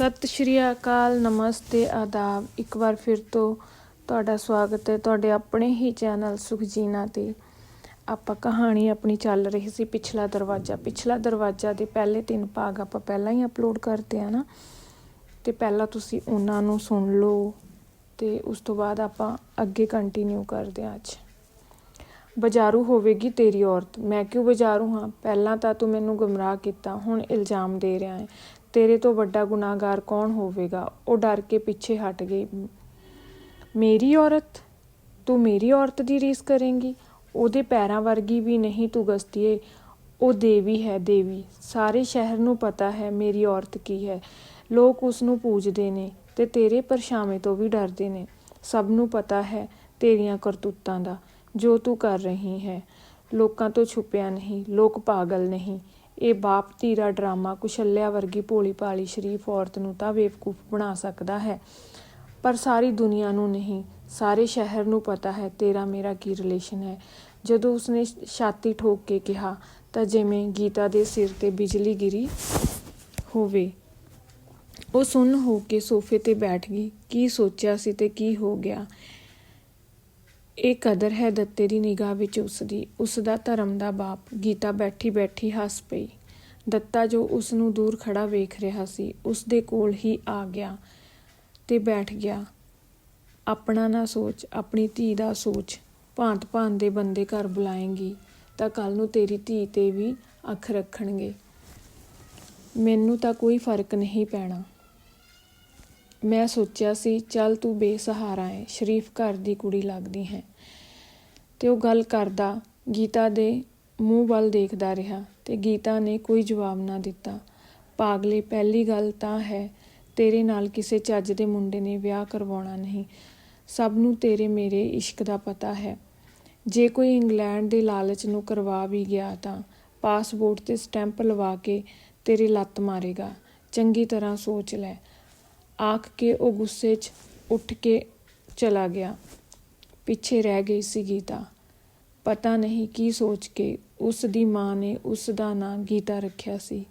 ਸਤਿ ਸ਼੍ਰੀ ਅਕਾਲ, ਨਮਸਤੇ, ਆਦਾਬ। ਇੱਕ ਵਾਰ ਫਿਰ ਤੋਂ ਤੁਹਾਡਾ ਸਵਾਗਤ ਹੈ ਤੁਹਾਡੇ ਆਪਣੇ ਹੀ ਚੈਨਲ ਸੁਖਜੀਨਾ ਤੇ। ਆਪਾਂ ਕਹਾਣੀ ਆਪਣੀ ਚੱਲ ਰਹੀ ਸੀ ਪਿਛਲਾ ਦਰਵਾਜ਼ਾ। ਪਿਛਲਾ ਦਰਵਾਜ਼ਾ ਦੇ ਪਹਿਲੇ ਤਿੰਨ ਭਾਗ ਆਪਾਂ ਪਹਿਲਾਂ ਹੀ ਅਪਲੋਡ ਕਰਦੇ ਆ ਨਾ। ਤੇ ਪਹਿਲਾਂ ਤੁਸੀਂ ਉਹਨਾਂ ਨੂੰ ਸੁਣ ਲਓ ਤੇ ਉਸ ਤੋਂ ਬਾਅਦ ਆਪਾਂ ਅੱਗੇ ਕੰਟੀਨਿਊ ਕਰਦੇ ਹਾਂ ਅੱਜ। ਬਜ਼ਾਰੂ ਹੋਵੇਗੀ ਤੇਰੀ ਔਰਤ। ਮੈਂ ਕਿਉਂ ਬਜ਼ਾਰੂ ਹਾਂ? ਪਹਿਲਾਂ ਤਾਂ ਤੂੰ ਮੈਨੂੰ ਗੁੰਮਰਾਹ ਕੀਤਾ, ਹੁਣ ਇਲਜ਼ਾਮ ਦੇ ਰਿਹਾ ਹੈ। ਤੇਰੇ ਤੋਂ ਵੱਡਾ ਗੁਨਾਹਗਾਰ ਕੌਣ ਹੋਵੇਗਾ? ਉਹ ਡਰ ਕੇ ਪਿੱਛੇ ਹਟ ਗਈ। ਮੇਰੀ ਔਰਤ? ਤੂੰ ਮੇਰੀ ਔਰਤ ਦੀ ਰੀਸ ਕਰੇਂਗੀ? ਉਹਦੇ ਪੈਰਾਂ ਵਰਗੀ ਵੀ ਨਹੀਂ ਤੂੰ ਗਸਤੀਏ। ਉਹ ਦੇਵੀ ਹੈ, ਦੇਵੀ। ਸਾਰੇ ਸ਼ਹਿਰ ਨੂੰ ਪਤਾ ਹੈ ਮੇਰੀ ਔਰਤ ਕੀ ਹੈ। ਲੋਕ ਉਸ ਨੂੰ ਪੂਜਦੇ ਨੇ ਤੇ ਤੇਰੇ ਪਰਛਾਵੇਂ ਤੋਂ ਵੀ ਡਰਦੇ ਨੇ। ਸਭ ਨੂੰ ਪਤਾ ਹੈ ਤੇਰੀਆਂ ਕਰਤੂਤਾਂ ਦਾ, ਜੋ ਤੂੰ ਕਰ ਰਹੀ ਹੈ। ਲੋਕਾਂ ਤੋਂ ਛੁਪਿਆ ਨਹੀਂ, ਲੋਕ ਪਾਗਲ ਨਹੀਂ। ਇਹ ਬਾਪ ਧੀਰਾ ਡਰਾਮਾ ਕੁਸ਼ਲਿਆ ਵਰਗੀ ਭੋਲੀ ਭਾਲੀ ਸ਼ਰੀਫ ਔਰਤ ਨੂੰ ਤਾਂ ਬੇਵਕੂਫ ਬਣਾ ਸਕਦਾ ਹੈ। ਪਰ ਸਾਰੀ ਦੁਨੀਆ ਨੂੰ ਨਹੀਂ, ਸਾਰੇ ਸ਼ਹਿਰ ਨੂੰ ਪਤਾ ਹੈ ਤੇਰਾ ਮੇਰਾ ਕੀ ਰਿਲੇਸ਼ਨ ਹੈ। ਜਦੋਂ ਉਸਨੇ ਛਾਤੀ ਠੋਕ ਕੇ ਕਿਹਾ, ਤਾਂ ਜਿਵੇਂ ਗੀਤਾ ਦੇ ਸਿਰ ਤੇ ਬਿਜਲੀ ਗਿਰੀ ਹੋਵੇ। ਉਹ ਸੁੰਨ ਹੋ ਕੇ ਸੋਫੇ ਤੇ ਬੈਠ ਗਈ, ਕੀ ਸੋਚਿਆ ਸੀ ਤੇ ਕੀ ਹੋ ਗਿਆ? ਇਹ ਕਦਰ ਹੈ ਦੱਤੇ ਦੀ ਨਿਗਾਹ ਵਿੱਚ ਉਸਦੀ। ਉਸ ਦਾ ਧਰਮ ਦਾ ਬਾਪ ਗੀਤਾ ਬੈਠੀ ਬੈਠੀ ਹੱਸ ਪਈ। ਦੱਤਾ ਜੋ ਉਸ ਨੂੰ ਦੂਰ ਖੜਾ ਵੇਖ ਰਿਹਾ ਸੀ ਉਸ ਦੇ ਕੋਲ ਹੀ ਆ ਗਿਆ ਤੇ ਬੈਠ ਗਿਆ। ਆਪਣਾ ਨਾ ਸੋਚ, ਆਪਣੀ ਧੀ ਦਾ ਸੋਚ, ਭਾਂਤ ਭਾਂਤ ਦੇ ਬੰਦੇ ਘਰ ਬੁਲਾਏਂਗੀ ਤਾਂ ਕੱਲ ਨੂੰ ਤੇਰੀ ਧੀ ਤੇ ਵੀ ਅੱਖ ਰੱਖਣਗੇ। ਮੈਨੂੰ ਤਾਂ ਕੋਈ ਫ਼ਰਕ ਨਹੀਂ ਪੈਣਾ। ਮੈਂ ਸੋਚਿਆ ਸੀ, ਚੱਲ ਤੂੰ ਬੇਸਹਾਰਾ ਹੈ ਸ਼ਰੀਫ ਘਰ ਦੀ ਕੁੜੀ ਲੱਗਦੀ ਹੈ। ਤੇ ਉਹ ਗੱਲ ਕਰਦਾ, ਗੀਤਾ ਦੇ ਮੂੰਹ ਵੱਲ ਦੇਖਦਾ ਰਿਹਾ ਤੇ ਗੀਤਾ ਨੇ ਕੋਈ ਜਵਾਬ ਨਾ ਦਿੱਤਾ। ਪਾਗਲੇ, ਪਹਿਲੀ ਗੱਲ ਤਾਂ ਹੈ, ਤੇਰੇ ਨਾਲ ਕਿਸੇ ਚੱਜ ਦੇ ਮੁੰਡੇ ਨੇ ਵਿਆਹ ਕਰਵਾਉਣਾ ਨਹੀਂ। ਸਭ ਨੂੰ ਤੇਰੇ ਮੇਰੇ ਇਸ਼ਕ ਦਾ ਪਤਾ ਹੈ। ਜੇ ਕੋਈ ਇੰਗਲੈਂਡ ਦੇ ਲਾਲਚ ਨੂੰ ਕਰਵਾ ਵੀ ਗਿਆ ਤਾਂ ਪਾਸਪੋਰਟ ਤੇ ਸਟੈਂਪ ਲਵਾ ਕੇ ਤੇਰੀ ਲੱਤ ਮਾਰੇਗਾ। ਚੰਗੀ ਤਰ੍ਹਾਂ ਸੋਚ ਲੈ। ਆਖ ਕੇ ਉਹ ਗੁੱਸੇ 'ਚ ਉੱਠ ਕੇ ਚਲਾ ਗਿਆ। ਪਿੱਛੇ ਰਹਿ ਗਈ ਸੀ ਗੀਤਾ। ਪਤਾ ਨਹੀਂ ਕੀ ਸੋਚ ਕੇ ਉਸ ਦੀ ਮਾਂ ਨੇ ਉਸ ਦਾ ਨਾਂ ਗੀਤਾ ਰੱਖਿਆ ਸੀ।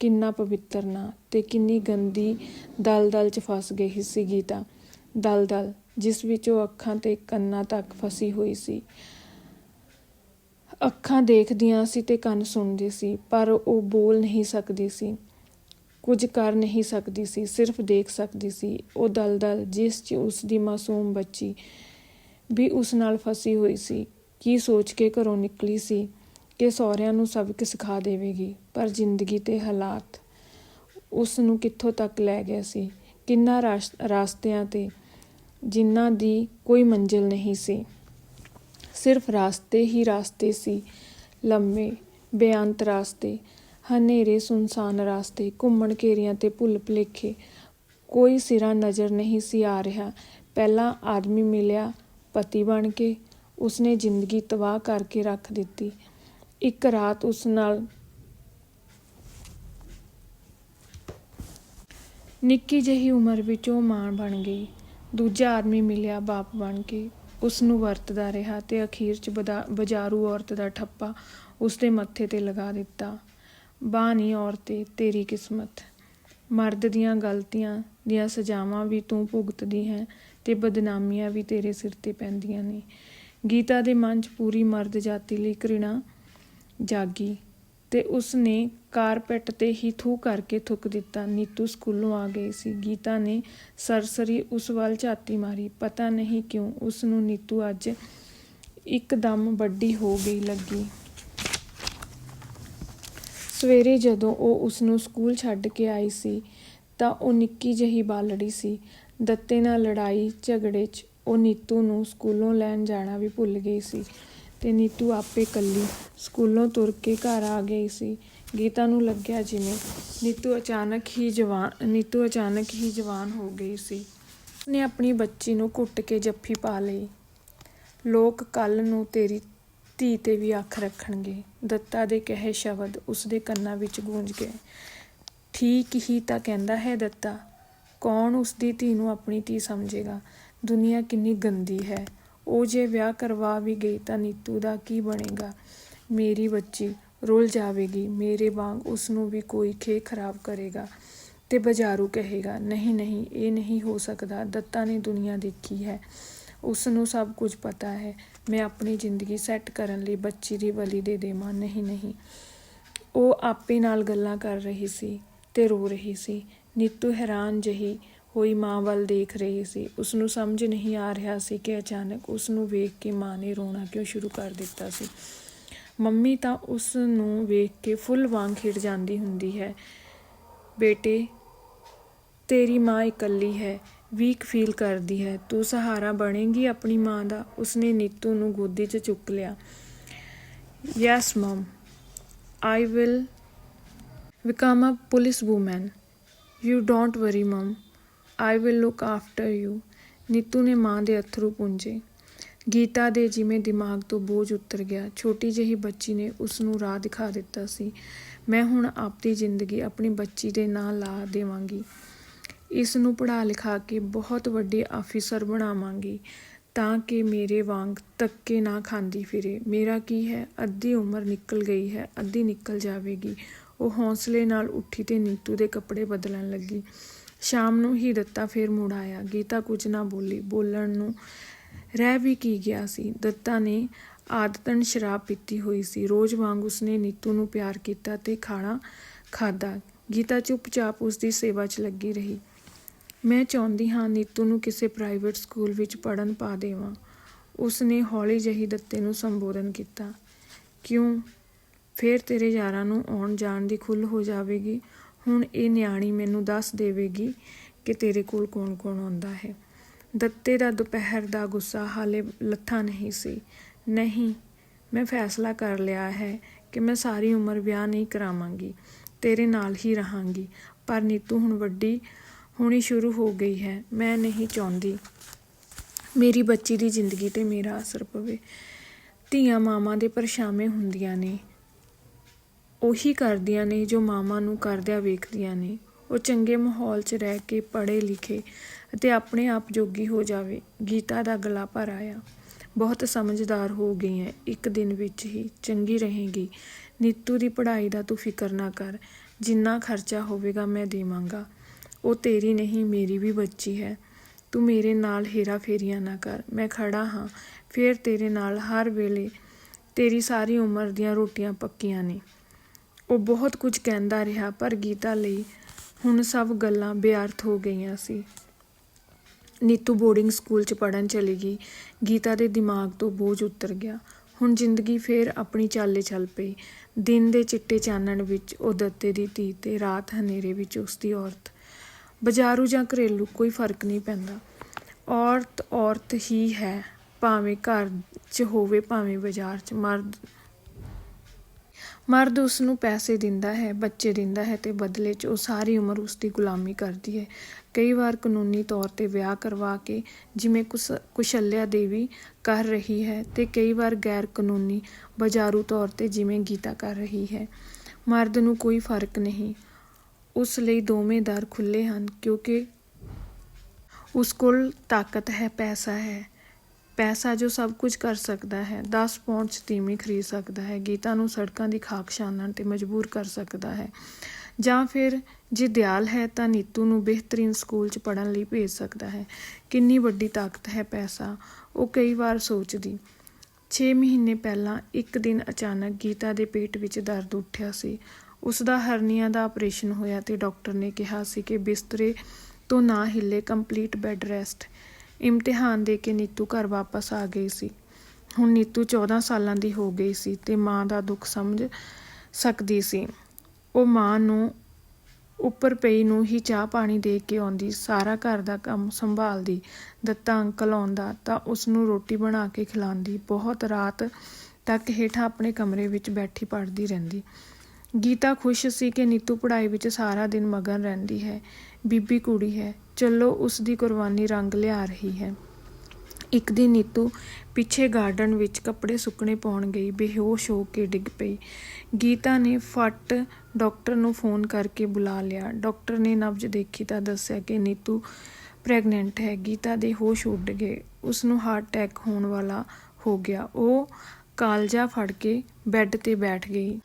ਕਿੰਨਾ ਪਵਿੱਤਰ ਨਾਂ ਤੇ ਕਿੰਨੀ ਗੰਦੀ ਦਲਦਲ 'ਚ ਫਸ ਗਈ ਸੀ ਗੀਤਾ। ਦਲਦਲ, ਜਿਸ ਵਿੱਚ ਉਹ ਅੱਖਾਂ ਤੇ ਕੰਨਾਂ ਤੱਕ ਫਸੀ ਹੋਈ ਸੀ। ਅੱਖਾਂ ਦੇਖਦੀਆਂ ਸੀ ਤੇ ਕੰਨ ਸੁਣਦੇ ਸੀ, ਪਰ ਉਹ ਬੋਲ ਨਹੀਂ ਸਕਦੀ ਸੀ। ਕੁਝ ਕਰ ਨਹੀਂ ਸਕਦੀ ਸੀ, ਸਿਰਫ ਦੇਖ ਸਕਦੀ ਸੀ ਉਹ ਦਲਦਲ ਜਿਸ 'ਚ ਉਸ ਦੀ ਮਾਸੂਮ ਬੱਚੀ ਵੀ ਉਸ ਨਾਲ ਫਸੀ ਹੋਈ ਸੀ, ਕੀ ਸੋਚ ਕੇ ਘਰੋਂ ਨਿਕਲੀ ਸੀ ਕਿ ਸਹੁਰਿਆਂ ਨੂੰ ਸਬਕ ਸਿਖਾ ਦੇਵੇਗੀ, ਪਰ ਜ਼ਿੰਦਗੀ ਤੇ ਹਾਲਾਤ ਉਸ ਨੂੰ ਕਿੱਥੋਂ ਤੱਕ ਲੈ ਗਿਆ ਸੀ, ਕਿੰਨਾ ਰਾਸਤਿਆਂ ਤੇ ਜਿਨ੍ਹਾਂ ਦੀ ਕੋਈ ਮੰਜ਼ਿਲ ਨਹੀਂ ਸੀ। ਸਿਰਫ ਰਾਸਤੇ ਹੀ ਰਾਸਤੇ ਸੀ, ਲੰਮੇ ਬੇਅੰਤ ਰਾਸਤੇ ਹਨੇਰੇ ਸੁਨਸਾਨ ਰਾਸਤੇ, ਘੁੰਮਣ ਘੇਰੀਆਂ ਤੇ ਭੁੱਲ ਭੁਲੇਖੇ। ਕੋਈ ਸਿਰਾ ਨਜ਼ਰ ਨਹੀਂ ਸੀ ਆ ਰਿਹਾ। ਪਹਿਲਾ ਆਦਮੀ ਮਿਲਿਆ ਪਤੀ ਬਣ ਕੇ। ਉਸਨੇ ਜ਼ਿੰਦਗੀ ਤਬਾਹ ਕਰਕੇ ਰੱਖ ਦਿੱਤੀ। ਇੱਕ ਰਾਤ ਉਸ ਨਾਲ ਨਿੱਕੀ ਜਿਹੀ ਉਮਰ ਵਿੱਚ ਉਹ ਮਾਂ ਬਣ ਗਈ। ਦੂਜਾ ਆਦਮੀ ਮਿਲਿਆ ਬਾਪ ਬਣ ਕੇ। ਉਸ ਨੂੰ ਵਰਤਦਾ ਰਿਹਾ ਤੇ ਅਖੀਰ 'ਚ ਬਜ਼ਾਰੂ ਔਰਤ ਦਾ ਠੱਪਾ ਉਸ ਦੇ ਮੱਥੇ ਤੇ ਲਗਾ ਦਿੱਤਾ। ਬਾਣੀ ਔਰਤੇ ਤੇਰੀ ਕਿਸਮਤ। ਮਰਦ ਦੀਆਂ ਗਲਤੀਆਂ ਦੀਆਂ ਸਜ਼ਾਵਾਂ ਵੀ ਤੂੰ ਭੁਗਤਦੀ ਹੈ ਤੇ ਬਦਨਾਮੀਆਂ ਵੀ ਤੇਰੇ ਸਿਰ ਤੇ ਪੈਂਦੀਆਂ ਨੇ। ਗੀਤਾ ਦੇ ਮਨ 'ਚ ਪੂਰੀ ਮਰਦ ਜਾਤੀ ਲਈ ਘ੍ਰਿਣਾ ਜਾਗੀ ਤੇ ਉਸ ਨੇ ਕਾਰਪੈਟ ਤੇ ਹੀ ਥੂ ਕਰਕੇ ਥੁੱਕ ਦਿੱਤਾ। ਨੀਤੂ ਸਕੂਲੋਂ ਆ ਗਈ ਸੀ। ਗੀਤਾ ਨੇ ਸਰਸਰੀ ਉਸ ਵੱਲ ਝਾਤੀ ਮਾਰੀ। ਪਤਾ ਨਹੀਂ ਕਿਉਂ ਉਸ ਨੂੰ ਨੀਤੂ ਅੱਜ ਇੱਕਦਮ ਵੱਡੀ ਹੋ ਗਈ ਲੱਗੀ। ਸਵੇਰੇ ਜਦੋਂ ਉਹ ਉਸ ਨੂੰ ਸਕੂਲ ਛੱਡ ਕੇ ਆਈ ਸੀ, ਤਾਂ ਉਹ ਨਿੱਕੀ ਜਿਹੀ ਬਾਲੜੀ ਸੀ। ਦੱਤੇ ਨਾਲ ਲੜਾਈ, ਝਗੜੇ 'ਚ ਉਹ ਨੀਤੂ ਨੂੰ ਸਕੂਲੋਂ ਲੈਣ ਜਾਣਾ ਵੀ ਭੁੱਲ ਗਈ ਸੀ ਤੇ ਨੀਤੂ ਆਪੇ ਕੱਲੀ ਸਕੂਲੋਂ ਤੁਰ ਕੇ ਘਰ ਆ ਗਈ ਸੀ। ਗੀਤਾ ਨੂੰ ਲੱਗਿਆ ਜਿਵੇਂ ਨੀਤੂ ਅਚਾਨਕ ਹੀ ਜਵਾਨ, ਨੀਤੂ ਅਚਾਨਕ ਹੀ ਜਵਾਨ ਹੋ ਗਈ ਸੀ। ਨੇ ਆਪਣੀ ਬੱਚੀ ਨੂੰ ਘੁੱਟ ਕੇ ਜੱਫੀ ਪਾ ਲਈ। ਲੋਕ ਕੱਲ ਨੂੰ ਤੇਰੀ ਧੀ ਤੇ ਵੀ ਅੱਖ ਰੱਖਣਗੇ। ਦੱਤਾ ਦੇ ਕਹੇ ਸ਼ਬਦ ਉਸ ਦੇ ਕੰਨਾਂ ਵਿੱਚ ਗੂੰਜ ਗਏ। ਠੀਕ ਹੀ ਤਾਂ ਕਹਿੰਦਾ ਹੈ ਦੱਤਾ, ਕੌਣ ਉਸ ਦੀ ਧੀ ਨੂੰ ਆਪਣੀ ਧੀ ਸਮਝੇਗਾ? ਦੁਨੀਆ ਕਿੰਨੀ ਗੰਦੀ ਹੈ। ਉਹ ਜੇ ਵਿਆਹ ਕਰਵਾ ਵੀ ਗਈ ਤਾਂ ਨੀਤੂ ਦਾ ਕੀ ਬਣੇਗਾ? ਮੇਰੀ ਬੱਚੀ ਰੁੱਲ ਜਾਵੇਗੀ, ਮੇਰੇ ਵਾਂਗ ਉਸ ਨੂੰ ਵੀ ਕੋਈ ਖੇ ਖਰਾਬ ਕਰੇਗਾ ਤੇ ਬਜ਼ਾਰੂ ਕਹੇਗਾ, ਨਹੀਂ ਨਹੀਂ, ਇਹ ਨਹੀਂ ਹੋ ਸਕਦਾ। ਦੱਤਾ ਨੇ ਦੁਨੀਆ ਦੇਖੀ ਹੈ। ਉਸ ਨੂੰ ਸਭ ਕੁਝ ਪਤਾ ਹੈ। ਮੈਂ ਆਪਣੀ ਜ਼ਿੰਦਗੀ ਸੈੱਟ ਕਰਨ ਲਈ ਬੱਚੀ ਦੀ ਬਲੀ ਦੇ ਦੇਵਾਂ। ਨਹੀਂ ਨਹੀਂ। ਉਹ ਆਪੇ ਨਾਲ ਗੱਲਾਂ ਕਰ ਰਹੀ ਸੀ ਤੇ ਰੋ ਰਹੀ ਸੀ। ਨੀਤੂ ਹੈਰਾਨ ਜਹੀ ਹੋਈ ਮਾਂ ਵੱਲ ਦੇਖ ਰਹੀ ਸੀ। ਉਸ ਨੂੰ ਸਮਝ ਨਹੀਂ ਆ ਰਿਹਾ ਸੀ ਕਿ ਅਚਾਨਕ ਉਸ ਨੂੰ ਵੇਖ ਕੇ ਮਾਂ ਨੇ ਰੋਣਾ ਕਿਉਂ ਸ਼ੁਰੂ ਕਰ ਦਿੱਤਾ ਸੀ। ਮੰਮੀ ਤਾਂ ਉਸ ਨੂੰ ਵੇਖ ਕੇ ਫੁੱਲ ਵਾਂਗ ਖਿੜ ਜਾਂਦੀ ਹੁੰਦੀ ਹੈ। ਬੇਟੇ, ਤੇਰੀ ਮਾਂ ਇਕੱਲੀ ਹੈ। ਵੀਕ ਫੀਲ ਕਰਦੀ ਹੈ। ਤੂੰ ਸਹਾਰਾ ਬਣੇਗੀ ਆਪਣੀ ਮਾਂ ਦਾ। ਉਸਨੇ ਨੀਤੂ ਨੂੰ ਗੋਦੀ 'ਚ ਚੁੱਕ ਲਿਆ। Yes mum I will become a police woman. You don't worry, mum I will look after you Neetu ਨੇ ਮਾਂ ਦੇ ਅਥਰੂ ਪੁੰਝੇ ਗੀਤਾ ਦੇ ਜਿਵੇਂ ਦਿਮਾਗ ਤੋਂ ਬੋਝ ਉਤਰ ਗਿਆ। ਛੋਟੀ ਜਿਹੀ ਬੱਚੀ ਨੇ ਉਸ ਨੂੰ ਰਾਹ ਦਿਖਾ ਦਿੱਤਾ ਸੀ। ਮੈਂ ਹੁਣ ਆਪਦੀ ਜ਼ਿੰਦਗੀ ਆਪਣੀ ਬੱਚੀ ਦੇ ਨਾਂ ਲਾ ਦੇਵਾਂਗੀ। ਇਸ ਨੂੰ ਪੜ੍ਹਾ ਲਿਖਾ ਕੇ ਬਹੁਤ ਵੱਡੇ ਆਫੀਸਰ ਬਣਾਵਾਂਗੀ ਤਾਂ ਕਿ ਮੇਰੇ ਵਾਂਗ ਧੱਕੇ ਨਾ ਖਾਂਦੀ ਫਿਰੇ। ਮੇਰਾ ਕੀ ਹੈ? ਅੱਧੀ ਉਮਰ ਨਿਕਲ ਗਈ ਹੈ, ਅੱਧੀ ਨਿਕਲ ਜਾਵੇਗੀ। ਉਹ ਹੌਸਲੇ ਨਾਲ ਉੱਠੀ ਤੇ ਨੀਤੂ ਦੇ ਕੱਪੜੇ ਬਦਲਣ ਲੱਗੀ। ਸ਼ਾਮ ਨੂੰ ਹੀ ਦਿੱਤਾ ਫੇਰ ਮੁੜ ਆਇਆ। ਗੀਤਾ ਕੁਝ ਨਾ ਬੋਲੀ। ਬੋਲਣ ਨੂੰ ਰਹਿ ਵੀ ਕੀ ਗਿਆ ਸੀ? ਦਿੱਤਾ ਨੇ ਆਦਤਨ ਸ਼ਰਾਬ ਪੀਤੀ ਹੋਈ ਸੀ। ਰੋਜ਼ ਵਾਂਗ ਉਸਨੇ ਨੀਤੂ ਨੂੰ ਪਿਆਰ ਕੀਤਾ ਤੇ ਖਾਣਾ ਖਾਦਾ ਗੀਤਾ ਚੁੱਪਚਾਪ ਉਸ ਦੀ ਸੇਵਾ 'ਚ ਲੱਗੀ ਰਹੀ। ਮੈਂ ਚਾਹੁੰਦੀ ਹਾਂ ਨੀਤੂ ਨੂੰ ਕਿਸੇ ਪ੍ਰਾਈਵੇਟ ਸਕੂਲ ਵਿੱਚ ਪੜਨ ਪਾ ਦੇਵਾਂ। ਉਸ ਨੇ ਹੌਲੀ ਜਿਹੀ ਦੱਤੇ ਨੂੰ ਸੰਬੋਧਨ ਕੀਤਾ। ਕਿਉਂ? ਫੇਰ ਤੇਰੇ ਯਾਰਾਂ ਨੂੰ ਆਉਣ ਜਾਣ ਦੀ ਖੁੱਲ੍ਹ ਹੋ ਜਾਵੇਗੀ। ਹੁਣ ਇਹ ਨਿਆਣੀ ਮੈਨੂੰ ਦੱਸ ਦੇਵੇਗੀ ਕਿ ਤੇਰੇ ਕੋਲ ਕੌਣ-ਕੌਣ ਆਉਂਦਾ ਹੈ। ਦੱਤੇ ਦਾ ਦੁਪਹਿਰ ਦਾ ਗੁੱਸਾ ਹਾਲੇ ਲੱਥਾ ਨਹੀਂ ਸੀ। ਨਹੀਂ, ਮੈਂ ਫੈਸਲਾ ਕਰ ਲਿਆ ਹੈ ਕਿ ਮੈਂ ਸਾਰੀ ਉਮਰ ਵਿਆਹ ਨਹੀਂ ਕਰਾਵਾਂਗੀ। ਤੇਰੇ ਨਾਲ ਹੀ ਰਹਾਂਗੀ। ਪਰ ਨੀਤੂ ਹੁਣ ਵੱਡੀ ਹੋਣੀ ਸ਼ੁਰੂ ਹੋ ਗਈ ਹੈ। ਮੈਂ ਨਹੀਂ ਚਾਹੁੰਦੀ ਮੇਰੀ ਬੱਚੀ ਦੀ ਜ਼ਿੰਦਗੀ ਤੇ ਮੇਰਾ ਅਸਰ ਪਵੇ। ਧੀਆਂ ਮਾਵਾਂ ਦੇ ਪਰਛਾਵੇਂ ਹੁੰਦੀਆਂ ਨੇ। ਉਹੀ ਕਰਦੀਆਂ ਨੇ ਜੋ ਮਾਵਾਂ ਨੂੰ ਕਰਦਿਆਂ ਵੇਖਦੀਆਂ ਨੇ। ਉਹ ਚੰਗੇ ਮਾਹੌਲ 'ਚ ਰਹਿ ਕੇ ਪੜ੍ਹੇ ਲਿਖੇ ਅਤੇ ਆਪਣੇ ਆਪ ਜੋਗੀ ਹੋ ਜਾਵੇ। ਗੀਤਾ ਦਾ ਗਲਾ ਭਰ ਆਇਆ। ਬਹੁਤ ਸਮਝਦਾਰ ਹੋ ਗਈ ਹੈ। ਇੱਕ ਦਿਨ ਵਿੱਚ ਹੀ ਚੰਗੀ ਰਹੇਗੀ। ਨੀਤੂ ਦੀ ਪੜ੍ਹਾਈ ਦਾ ਤੂੰ ਫਿਕਰ ਨਾ ਕਰ। ਜਿੰਨਾ ਖਰਚਾ ਹੋਵੇਗਾ ਮੈਂ ਦੇਵਾਂਗਾ। ਉਹ ਤੇਰੀ ਨਹੀਂ, ਮੇਰੀ ਵੀ ਬੱਚੀ ਹੈ। ਤੂੰ ਮੇਰੇ ਨਾਲ ਹੇਰਾ ਫੇਰੀਆਂ ਨਾ ਕਰ। ਮੈਂ ਖੜਾ ਹਾਂ। ਫੇਰ ਤੇਰੇ ਨਾਲ ਹਰ ਵੇਲੇ ਤੇਰੀ ਸਾਰੀ ਉਮਰ ਦੀਆਂ ਰੋਟੀਆਂ ਪੱਕੀਆਂ ਨੇ। ਉਹ ਬਹੁਤ ਕੁਝ ਕਹਿੰਦਾ ਰਿਹਾ, ਪਰ ਗੀਤਾ ਲਈ ਹੁਣ ਸਭ ਗੱਲਾਂ ਬੇਅਰਥ ਹੋ ਗਈਆਂ ਸੀ। ਨੀਤੂ ਬੋਰਡਿੰਗ ਸਕੂਲ 'ਚ ਪੜਨ ਚਲੀ ਗਈ। ਗੀਤਾ ਦੇ ਦਿਮਾਗ ਤੋਂ ਬੋਝ ਉਤਰ ਗਿਆ। ਹੁਣ ਜ਼ਿੰਦਗੀ ਫੇਰ ਆਪਣੀ ਚਾਲੇ ਚੱਲ ਪਈ। ਦਿਨ ਦੇ ਚਿੱਟੇ ਚਾਨਣ ਵਿੱਚ ਉਹ ਦੱਤੇ ਦੀ ਧੀ ਤੇ ਰਾਤ ਹਨੇਰੇ ਵਿੱਚ ਉਸ ਦੀ ਔਰਤ। ਬਜ਼ਾਰੂ ਜਾਂ ਘਰੇਲੂ ਕੋਈ ਫ਼ਰਕ ਨਹੀਂ ਪੈਂਦਾ। ਔਰਤ ਔਰਤ ਹੀ ਹੈ, ਭਾਵੇਂ ਘਰ 'ਚ ਹੋਵੇ, ਭਾਵੇਂ ਬਾਜ਼ਾਰ 'ਚ। ਮਰਦ ਮਰਦ ਉਸ ਨੂੰ ਪੈਸੇ ਦਿੰਦਾ ਹੈ, ਬੱਚੇ ਦਿੰਦਾ ਹੈ ਤੇ ਬਦਲੇ 'ਚ ਉਹ ਸਾਰੀ ਉਮਰ ਉਸ ਦੀ ਗੁਲਾਮੀ ਕਰਦੀ ਹੈ। ਕਈ ਵਾਰ ਕਾਨੂੰਨੀ ਤੌਰ ਤੇ ਵਿਆਹ ਕਰਵਾ ਕੇ ਜਿਵੇਂ ਕੁਸ- ਕੁਸ਼ਲਿਆ ਦੇਵੀ ਕਰ ਰਹੀ ਹੈ ਤੇ ਕਈ ਵਾਰ ਗੈਰ ਕਾਨੂੰਨੀ ਬਾਜ਼ਾਰੂ ਤੌਰ ਤੇ ਜਿਵੇਂ ਗੀਤਾ ਕਰ ਰਹੀ ਹੈ। ਮਰਦ ਨੂੰ ਕੋਈ ਫ਼ਰਕ ਨਹੀਂ। ਉਸ ਲਈ ਦੋਵੇਂ ਦਰ ਖੁੱਲੇ ਹਨ, ਕਿਉਂਕਿ ਉਸ ਕੋਲ ਤਾਕਤ ਹੈ, ਪੈਸਾ ਹੈ। ਪੈਸਾ ਜੋ ਸਭ ਕੁਝ ਕਰ ਸਕਦਾ ਹੈ 10 ਪੌਂਡ ਚ ਤੀਵੀਂ ਖਰੀਦ ਸਕਦਾ ਹੈ, ਗੀਤਾ ਨੂੰ ਸੜਕਾਂ ਦੀ ਖਾਕ ਛਾਨਣ ਤੇ ਮਜਬੂਰ ਕਰ ਸਕਦਾ ਹੈ। ਜਾਂ ਫਿਰ ਜੇ ਦਿਆਲ ਹੈ ਤਾਂ ਨੀਤੂ ਨੂੰ ਬਿਹਤਰੀਨ ਸਕੂਲ 'ਚ ਪੜਨ ਲਈ ਭੇਜ ਸਕਦਾ ਹੈ। ਕਿੰਨੀ ਵੱਡੀ ਤਾਕਤ ਹੈ ਪੈਸਾ, ਉਹ ਕਈ ਵਾਰ ਸੋਚਦੀ। 6 ਮਹੀਨੇ ਪਹਿਲਾਂ ਇੱਕ ਦਿਨ ਅਚਾਨਕ ਗੀਤਾ ਦੇ ਪੇਟ ਵਿੱਚ ਦਰਦ ਉੱਠਿਆ ਸੀ। ਉਸ ਦਾ ਹਰਨੀਆ ਦਾ ਆਪਰੇਸ਼ਨ ਹੋਇਆ ਤੇ ਡਾਕਟਰ ਨੇ ਕਿਹਾ ਸੀ ਕਿ ਬਿਸਤਰੇ ਤੋਂ ਨਾ ਹਿੱਲੇ ਕੰਪਲੀਟ ਬੈੱਡ ਰੈਸਟ। ਇਮਤਿਹਾਨ ਦੇ ਕੇ ਨੀਤੂ ਘਰ ਵਾਪਸ ਆ ਗਈ ਸੀ। ਹੁਣ ਨੀਤੂ 14 ਸਾਲਾਂ ਦੀ ਹੋ ਗਈ ਸੀ ਤੇ ਮਾਂ ਦਾ ਦੁੱਖ ਸਮਝ ਸਕਦੀ ਸੀ। ਉਹ ਮਾਂ ਨੂੰ ਉੱਪਰ ਪਈ ਨੂੰ ਹੀ ਚਾਹ ਪਾਣੀ ਦੇ ਕੇ ਆਉਂਦੀ, ਸਾਰਾ ਘਰ ਦਾ ਕੰਮ ਸੰਭਾਲਦੀ, ਦਿੱਤਾ ਅੰਕਲ ਆਉਂਦਾ ਤਾਂ ਉਸ ਨੂੰ ਰੋਟੀ ਬਣਾ ਕੇ ਖਿਲਾਉਂਦੀ, ਬਹੁਤ ਰਾਤ ਤੱਕ ਹੇਠਾਂ ਆਪਣੇ ਕਮਰੇ ਵਿੱਚ ਬੈਠੀ ਪੜ੍ਹਦੀ ਰਹਿੰਦੀ। ਗੀਤਾ ਖੁਸ਼ ਸੀ ਕਿ ਨੀਤੂ ਪੜ੍ਹਾਈ ਵਿੱਚ ਸਾਰਾ ਦਿਨ ਮਗਨ ਰਹਿੰਦੀ ਹੈ, ਬੀਬੀ ਕੁੜੀ ਹੈ, ਚਲੋ ਉਸ ਦੀ ਕੁਰਬਾਨੀ ਰੰਗ ਲਿਆ ਰਹੀ ਹੈ। ਇੱਕ ਦਿਨ ਨੀਤੂ ਪਿੱਛੇ ਗਾਰਡਨ ਵਿੱਚ ਕੱਪੜੇ ਸੁੱਕਣੇ ਪਾਉਣ ਗਈ, ਬੇਹੋਸ਼ ਹੋ ਕੇ ਡਿੱਗ ਪਈ। ਗੀਤਾ ਨੇ ਫੱਟ ਡਾਕਟਰ ਨੂੰ ਫੋਨ ਕਰਕੇ ਬੁਲਾ ਲਿਆ। ਡਾਕਟਰ ਨੇ ਨਬਜ਼ ਦੇਖੀ ਤਾਂ ਦੱਸਿਆ ਕਿ ਨੀਤੂ ਪ੍ਰੈਗਨੈਂਟ ਹੈ। ਗੀਤਾ ਦੇ ਹੋਸ਼ ਉੱਡ ਗਏ। ਉਸ ਨੂੰ ਹਾਰਟ ਅਟੈਕ ਹੋਣ ਵਾਲਾ ਹੋ ਗਿਆ। ਉਹ ਕਾਲਜਾ ਫੜ ਕੇ ਬੈੱਡ ਤੇ ਬੈਠ ਗਈ।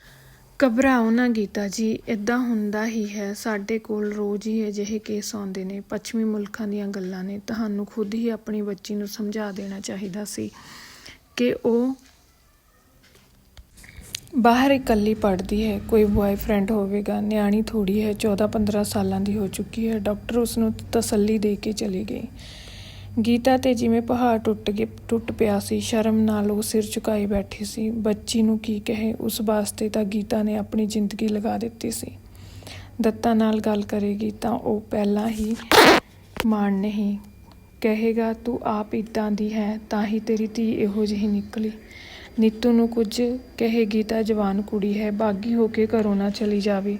ਘਬਰਾਓ ਨਾ ਗੀਤਾ ਜੀ ਇਦਾਂ ਹੁੰਦਾ ਹੀ ਹੈ। ਸਾਡੇ ਕੋਲ ਰੋਜ਼ ਹੀ ਅਜਿਹੇ ਕੇਸ ਆਉਂਦੇ ਨੇ। ਪੱਛਮੀ ਮੁਲਕਾਂ ਦੀਆਂ ਗੱਲਾਂ ਨੇ। ਤੁਹਾਨੂੰ ਖੁਦ ਹੀ ਆਪਣੀ ਬੱਚੀ ਨੂੰ ਸਮਝਾ ਦੇਣਾ ਚਾਹੀਦਾ ਸੀ ਕਿ ਉਹ ਬਾਹਰ ਇਕੱਲੀ ਪੜ੍ਹਦੀ ਹੈ। ਕੋਈ ਬॉयਫ੍ਰੈਂਡ ਹੋਵੇਗਾ, ਨਿਆਣੀ ਥੋੜੀ ਹੈ 14-15 ਸਾਲਾਂ ਦੀ ਹੋ ਚੁੱਕੀ ਹੈ। ਡਾਕਟਰ ਉਸ ਨੂੰ ਤਸੱਲੀ ਦੇ ਕੇ ਚਲੇ ਗਏ। ਗੀਤਾ ਤੇ ਜਿਵੇਂ ਪਹਾੜ ਟੁੱਟ ਗਏ, ਟੁੱਟ ਪਿਆ ਸੀ, ਸ਼ਰਮ ਨਾਲ ਉਹ ਸਿਰ ਝੁਕਾਈ ਬੈਠੀ ਸੀ। ਬੱਚੀ ਨੂੰ ਕੀ ਕਹੇ, ਉਸ ਵਾਸਤੇ ਤਾਂ ਗੀਤਾ ਨੇ ਆਪਣੀ ਜ਼ਿੰਦਗੀ ਲਗਾ ਦਿੱਤੀ ਸੀ। ਦੱਤਾ ਨਾਲ ਗੱਲ ਕਰੇਗੀ ਤਾਂ ਉਹ ਪਹਿਲਾਂ ਹੀ ਮਾਣ ਨਹੀਂ ਕਹੇਗਾ, ਤੂੰ ਆਪ ਇਦਾਂ ਦੀ ਹੈ, ਤਾਂ ਹੀ ਤੇਰੀ ਧੀ ਇਹੋ ਜਿਹੀ ਨਿਕਲੀ। ਨੀਤੂ ਨੂੰ ਕੁਝ ਕਹੇਗੀ ਤਾਂ ਜਵਾਨ ਕੁੜੀ ਹੈ, ਬਾਗੀ ਹੋ ਕੇ ਘਰੋਂ ਨਾ ਚਲੀ ਜਾਵੇ।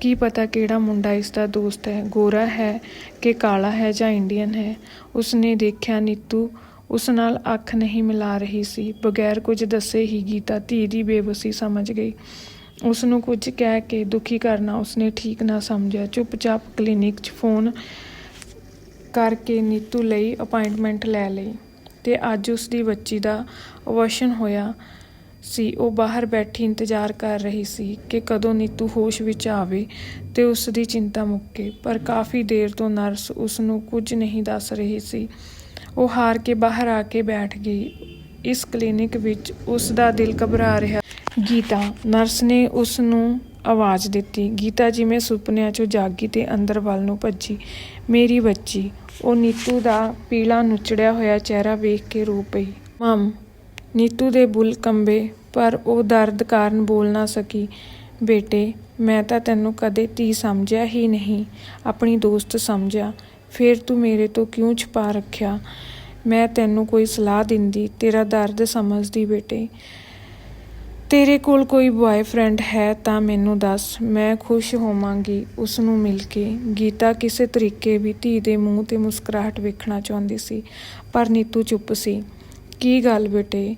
ਕੀ ਪਤਾ ਕਿਹੜਾ ਮੁੰਡਾ ਇਸ ਦਾ ਦੋਸਤ ਹੈ, ਗੋਰਾ ਹੈ ਕਿ ਕਾਲਾ ਹੈ ਜਾਂ ਇੰਡੀਅਨ ਹੈ। ਉਸਨੇ ਦੇਖਿਆ, ਨੀਤੂ ਉਸ ਨਾਲ ਅੱਖ ਨਹੀਂ ਮਿਲਾ ਰਹੀ ਸੀ, ਬਗੈਰ ਕੁਝ ਦੱਸੇ ਹੀ ਗੀਤਾ ਧੀ ਦੀ ਬੇਬਸੀ ਸਮਝ ਗਈ। ਉਸ ਨੂੰ ਕੁਝ ਕਹਿ ਕੇ ਦੁਖੀ ਕਰਨਾ ਉਸਨੇ ਠੀਕ ਨਾ ਸਮਝਿਆ। ਚੁੱਪਚਾਪ ਕਲੀਨਿਕ 'ਚ ਫੋਨ ਕਰਕੇ ਨੀਤੂ ਲਈ ਅਪਾਇੰਟਮੈਂਟ ਲੈ ਲਈ ਤੇ ਅੱਜ ਉਸ ਦੀ ਬੱਚੀ ਦਾ ਅਵਸ਼ਨ ਹੋਇਆ। ਸੀ, ਉਹ ਬਾਹਰ ਬੈਠੀ ਇੰਤਜ਼ਾਰ ਕਰ ਰਹੀ ਸੀ ਕਿ ਕਦੋਂ ਨੀਤੂ ਹੋਸ਼ ਵਿੱਚ ਆਵੇ ਤੇ ਉਸ ਦੀ ਚਿੰਤਾ ਮੁੱਕੇ, ਪਰ ਕਾਫੀ ਦੇਰ ਤੋਂ ਨਰਸ ਉਸ ਨੂੰ ਕੁਝ ਨਹੀਂ ਦੱਸ ਰਹੀ ਸੀ। ਉਹ ਹਾਰ ਕੇ ਬਾਹਰ ਆ ਕੇ ਬੈਠ ਗਈ। ਇਸ ਕਲੀਨਿਕ ਵਿੱਚ ਉਸ ਦਾ ਦਿਲ ਘਬਰਾ ਰਿਹਾ। ਗੀਤਾ, ਨਰਸ ਨੇ ਉਸ ਨੂੰ ਆਵਾਜ਼ ਦਿੱਤੀ। ਗੀਤਾ ਜਿਵੇਂ ਸੁਪਨਿਆਂ 'ਚੋਂ ਜਾਗੀ ਤੇ ਅੰਦਰ ਵੱਲ ਨੂੰ ਭੱਜੀ। ਮੇਰੀ ਬੱਚੀ, ਉਹ ਨੀਤੂ ਦਾ ਪੀਲਾ ਨੁਚੜਿਆ ਹੋਇਆ ਚਿਹਰਾ ਵੇਖ ਕੇ ਰੋ ਪਈ। ਮਮ ਨੀਤੂ ਦੇ ਬੁੱਲ ਕੰਬੇ, ਪਰ ਉਹ ਦਰਦ ਕਾਰਨ ਬੋਲ ਨਾ ਸਕੀ। ਬੇਟੇ, ਮੈਂ ਤਾਂ ਤੈਨੂੰ ਕਦੇ ਧੀ ਸਮਝਿਆ ਹੀ ਨਹੀਂ, ਆਪਣੀ ਦੋਸਤ ਸਮਝਿਆ। ਫਿਰ ਤੂੰ ਮੇਰੇ ਤੋਂ ਕਿਉਂ ਛੁਪਾ ਰੱਖਿਆ? ਮੈਂ ਤੈਨੂੰ ਕੋਈ ਸਲਾਹ ਦਿੰਦੀ, ਤੇਰਾ ਦਰਦ ਸਮਝਦੀ ਬੇਟੇ। ਤੇਰੇ ਕੋਲ ਕੋਈ ਬॉयਫ੍ਰੈਂਡ ਹੈ ਤਾਂ ਮੈਨੂੰ ਦੱਸ, ਮੈਂ ਖੁਸ਼ ਹੋਵਾਂਗੀ ਉਸ ਨੂੰ ਮਿਲ ਕੇ। ਗੀਤਾ ਕਿਸੇ ਤਰੀਕੇ ਵੀ ਧੀ ਦੇ ਮੂੰਹ ਤੇ ਮੁਸਕਰਾਹਟ ਵੇਖਣਾ ਚਾਹੁੰਦੀ ਸੀ, ਪਰ ਨੀਤੂ ਚੁੱਪ ਸੀ। ਕੀ ਗੱਲ ਬੇਟੇ?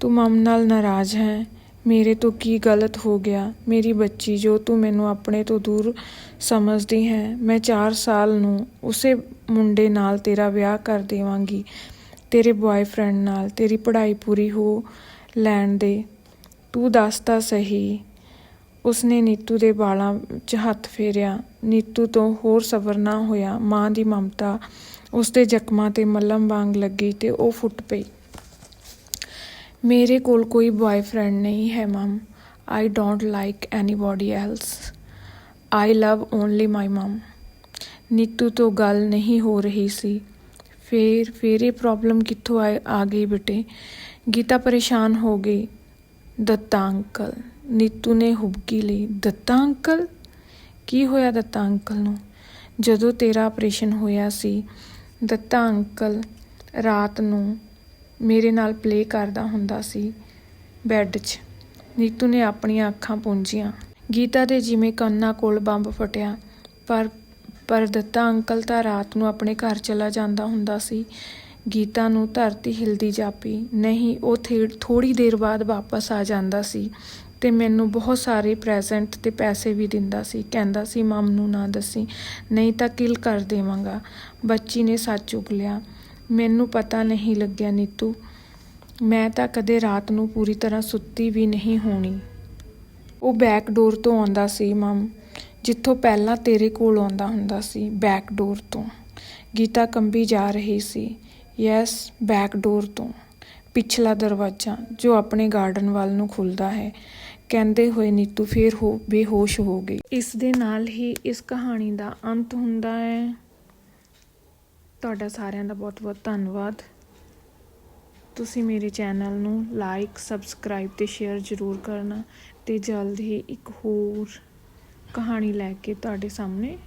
ਤੂੰ ਮਮ ਨਾਲ ਨਾਰਾਜ਼ ਹੈ। ਮੇਰੇ ਤੋਂ ਕੀ ਗਲਤ ਹੋ ਗਿਆ? ਮੇਰੀ ਬੱਚੀ ਜੋ ਤੂੰ ਮੈਨੂੰ ਆਪਣੇ ਤੋਂ ਦੂਰ ਸਮਝਦੀ ਹੈ, ਮੈਂ 4 ਸਾਲ ਨੂੰ ਉਸੇ ਮੁੰਡੇ ਨਾਲ ਤੇਰਾ ਵਿਆਹ ਕਰ ਦੇਵਾਂਗੀ। ਤੇਰੇ ਬॉयਫ੍ਰੈਂਡ ਨਾਲ ਤੇਰੀ ਪੜ੍ਹਾਈ ਪੂਰੀ ਹੋ ਲੈਣ ਦੇ। ਤੂੰ ਦੱਸ ਤਾਂ ਸਹੀ। ਉਸਨੇ ਨੀਤੂ ਦੇ ਵਾਲਾਂ 'ਚ ਹੱਥ ਫੇਰਿਆ। ਨੀਤੂ ਤੋਂ ਹੋਰ ਸਬਰ ਨਾ ਹੋਇਆ। ਮਾਂ ਦੀ ਮਮਤਾ ਉਸਦੇ ਜ਼ਖਮਾਂ ਤੇ ਮੱਲਮ ਵਾਂਗ ਲੱਗੀ ਤੇ ਉਹ ਫੁੱਟ ਪਈ। ਮੇਰੇ ਕੋਲ ਕੋਈ ਬॉयਫ੍ਰੈਂਡ ਨਹੀਂ ਹੈ mum I don't like anybody else I love only my mum Neetu ਤੋਂ ਗੱਲ ਨਹੀਂ ਹੋ ਰਹੀ ਸੀ। ਫੇਰ ਫੇਰ ਇਹ ਪ੍ਰੋਬਲਮ ਕਿੱਥੋਂ ਆਏ ਆ ਗਈ ਬੇਟੇ? ਗੀਤਾ ਪਰੇਸ਼ਾਨ ਹੋ ਗਈ। ਦੱਤਾ ਅੰਕਲ। ਨੀਤੂ ਨੇ ਹੁਬਕੀ ਲਈ, ਦੱਤਾ ਅੰਕਲ? ਕੀ ਹੋਇਆ ਦੱਤਾ ਅੰਕਲ ਨੂੰ? ਜਦੋਂ ਤੇਰਾ ਆਪਰੇਸ਼ਨ ਹੋਇਆ ਸੀ, ਦੱਤਾ ਅੰਕਲ ਰਾਤ ਨੂੰ ਮੇਰੇ ਨਾਲ ਪਲੇ ਕਰਦਾ ਹੁੰਦਾ ਸੀ ਬੈੱਡ 'ਚ। ਨੀਤੂ ਨੇ ਆਪਣੀਆਂ ਅੱਖਾਂ ਪੂੰਝੀਆਂ ਗੀਤਾ ਦੇ ਜਿਵੇਂ ਕੰਨਾਂ ਕੋਲ ਬੰਬ ਫਟਿਆ, ਪਰ ਪਰ ਦੱਤਾ ਅੰਕਲ ਤਾਂ ਰਾਤ ਨੂੰ ਆਪਣੇ ਘਰ ਚਲਾ ਜਾਂਦਾ ਹੁੰਦਾ ਸੀ। ਗੀਤਾ ਨੂੰ ਧਰਤੀ ਹਿਲਦੀ ਜਾਪੀ, ਨਹੀਂ, ਉਹ ਥੋੜੀ ਦੇਰ ਬਾਅਦ ਵਾਪਸ ਆ ਜਾਂਦਾ ਸੀ ਤੇ ਮੈਨੂੰ ਬਹੁਤ ਸਾਰੇ ਪ੍ਰੈਜ਼ੈਂਟ ਤੇ ਪੈਸੇ ਵੀ ਦਿੰਦਾ ਸੀ। ਕਹਿੰਦਾ ਸੀ, ਮਮ ਨੂੰ ਨਾ ਦੱਸੀ, ਨਹੀਂ ਤਾਂ ਕਿਲ ਕਰ ਦੇਵਾਂਗਾ। ਬੱਚੀ ਨੇ ਸੱਚ ਉਗਲਿਆ ਮੈਨੂੰ ਪਤਾ ਨਹੀਂ ਲੱਗਿਆ ਨੀਤੂ। ਮੈਂ ਤਾਂ ਕਦੇ ਰਾਤ ਨੂੰ ਪੂਰੀ ਤਰ੍ਹਾਂ ਸੁੱਤੀ ਵੀ ਨਹੀਂ ਹੋਣੀ। ਉਹ ਬੈਕ ਡੋਰ ਤੋਂ ਆਉਂਦਾ ਸੀ ਮਮ ਜਿੱਥੋਂ ਪਹਿਲਾਂ ਤੇਰੇ ਕੋਲ ਆਉਂਦਾ ਹੁੰਦਾ ਸੀ ਬੈਕ ਡੋਰ ਤੋਂ। ਗੀਤਾ ਕੰਬੀ ਜਾ ਰਹੀ ਸੀ। ਯੈਸ ਬੈਕ ਡੋਰ ਤੋਂ। ਪਿਛਲਾ ਦਰਵਾਜ਼ਾ, ਜੋ ਆਪਣੇ ਗਾਰਡਨ ਵੱਲ ਨੂੰ ਖੁੱਲਦਾ ਹੈ। ਕਹਿੰਦੇ ਹੋਏ ਨੀਤੂ ਫੇਰ ਹੋ ਬੇਹੋਸ਼ ਹੋ ਗਈ। ਇਸ ਦੇ ਨਾਲ ਹੀ ਇਸ ਕਹਾਣੀ ਦਾ ਅੰਤ ਹੁੰਦਾ ਹੈ। ਤੁਹਾਡਾ ਸਾਰਿਆਂ ਦਾ ਬਹੁਤ ਬਹੁਤ ਧੰਨਵਾਦ। ਤੁਸੀਂ ਮੇਰੇ ਚੈਨਲ ਨੂੰ ਲਾਈਕ ਸਬਸਕ੍ਰਾਈਬ ਤੇ ਸ਼ੇਅਰ ਜ਼ਰੂਰ ਕਰਨਾ ਤੇ ਜਲਦ ਹੀ ਇੱਕ ਹੋਰ ਕਹਾਣੀ ਲੈ ਕੇ ਤੁਹਾਡੇ ਸਾਹਮਣੇ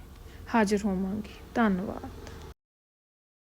ਹਾਜ਼ਰ ਹੋਵਾਂਗੀ। ਧੰਨਵਾਦ।